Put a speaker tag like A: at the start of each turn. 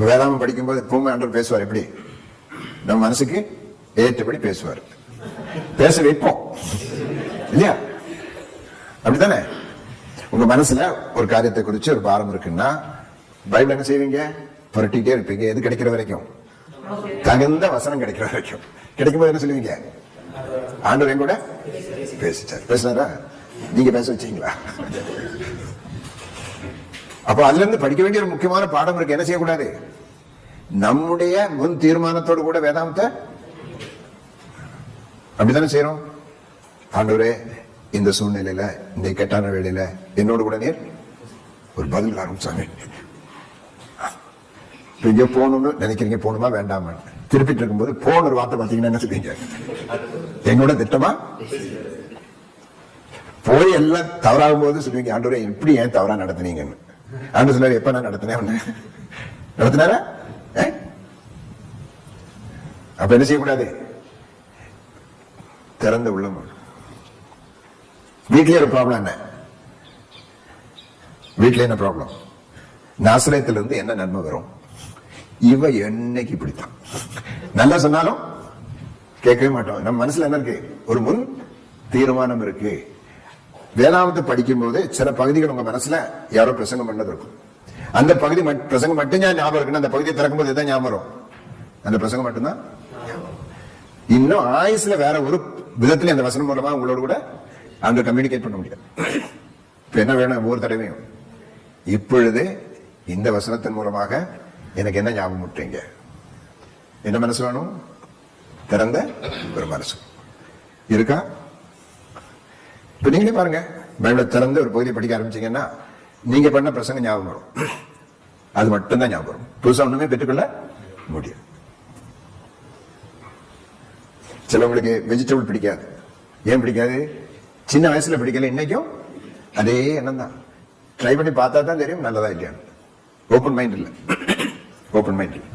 A: வேதாமம் படிக்கும்போது எப்பவுமே ஆண்டவர் பேசுவார் எப்படி? நம்ம மனசுக்கு ஏற்றபடி பேசுவார். பேச வைப்போம். இல்லையா? அப்படித்தானே? உங்க மனசுல ஒரு காரியத்தை குறிச்சு ஒரு பாரம் இருக்குன்னா பைபிள் என்ன செய்வீங்க? புரட்டிட்டே இருப்பீங்க. எது கிடைக்கிற வரைக்கும்? தகுந்த வசனம் கிடைக்கிற வரைக்கும். கிடைக்கும்போது என்ன சொல்லுவீங்க? ஆண்டவர் என் கூட பேசிட்டார். பேசினாரா? நீங்க பேச வச்சீங்களா? அப்ப அதுல இருந்து படிக்க வேண்டிய ஒரு முக்கியமான பாடம் இருக்கு. என்ன செய்யக்கூடாது? நம்முடைய முன் தீர்மானத்தோடு கூட வேதாந்தத்தை அப்படித்தானே செய்யறோம் ஆண்டவரே இந்த சூழ்நிலையில இந்த கெட்டான வேலையில என்னோடு கூட நீர் ஒரு பதில் ஆரம்பிச்சாங்க இங்கே போகணும்னு நினைக்கிறீங்க போகணுமா வேண்டாமா? திருப்பிட்டு இருக்கும்போது போன ஒரு வார்த்தை பார்த்தீங்கன்னா என்ன சொல்லுவீங்க? எங்களோட திட்டமா? போய் எல்லாம் தவறாகும் போது சொல்லுவீங்க ஆண்டவரே இப்படி ஏன் தவறா நடத்துனீங்கன்னு? ஆண்டு சொன்னார் எப்ப நான் நடத்தினேன் நடத்தினாரா? அப்ப என்ன செய்யக்கூடாது திறந்த உள்ளம் வீட்டிலே ஒரு ப்ராப்ளம் என்ன வீட்ல என்ன ப்ராப்ளம் நாசிரியத்துல இருந்து என்ன நன்மை வரும் இவ என்னைக்கு இப்படித்தான் நல்லா சொன்னாலும் கேட்கவே மாட்டோம் நம்ம மனசுல என்ன இருக்கு ஒரு முன் தீர்மானம் இருக்கு வேதாந்தத்தை படிக்கும் போது சில பகுதிகள் உங்க மனசுல யாரோ பிரசங்கம் பண்ணது இருக்கும் அந்த பகுதி மட்- பிரசங்கம் மட்டும் தான் ஞாபகம் இருக்குன்னு அந்த பகுதியை திறக்கும் போது எதான் ஞாபகம் வரும்? அந்த பிரசங்கம் மட்டும்தான்? இன்னும் ஆயுஸ்ல வேற ஒரு விதத்துல அந்த வசனம் மூலமா உங்களோட கூட அங்க கம்யூனிகேட் பண்ண முடியாது இப்ப என்ன வேணும்? ஒவ்வொரு தடவையும். இப்பொழுது இந்த வசனத்தின் மூலமாக எனக்கு என்ன ஞாபகம் விட்டீங்க என்ன மனசு வேணும்? திறந்த ஒரு மனசு. இருக்கா? இப்ப நீங்களே பாருங்க. பைபிளை திறந்து ஒரு பகுதியை படிக்க ஆரம்பிச்சீங்கன்னா நீங்க பண்ண பிரசங்க ஞாபகம் வரும். அது மட்டும்தான் ஞாபகம் வரும். புதுசா ஒண்ணுமே பெற்றுக்கொள்ள முடியும் சிலவங்களுக்கு வெஜிடபிள் பிடிக்காது. ஏன் பிடிக்காது? சின்ன வயசுல பிடிக்கல இன்னைக்கும் அதே எண்ணம் தான். ட்ரை பண்ணி பார்த்தா தான் தெரியும் நல்லதா இல்லையான்னு. ஓப்பன் மைண்ட் இல்லை. ஓப்பன் மைண்ட் இல்லை.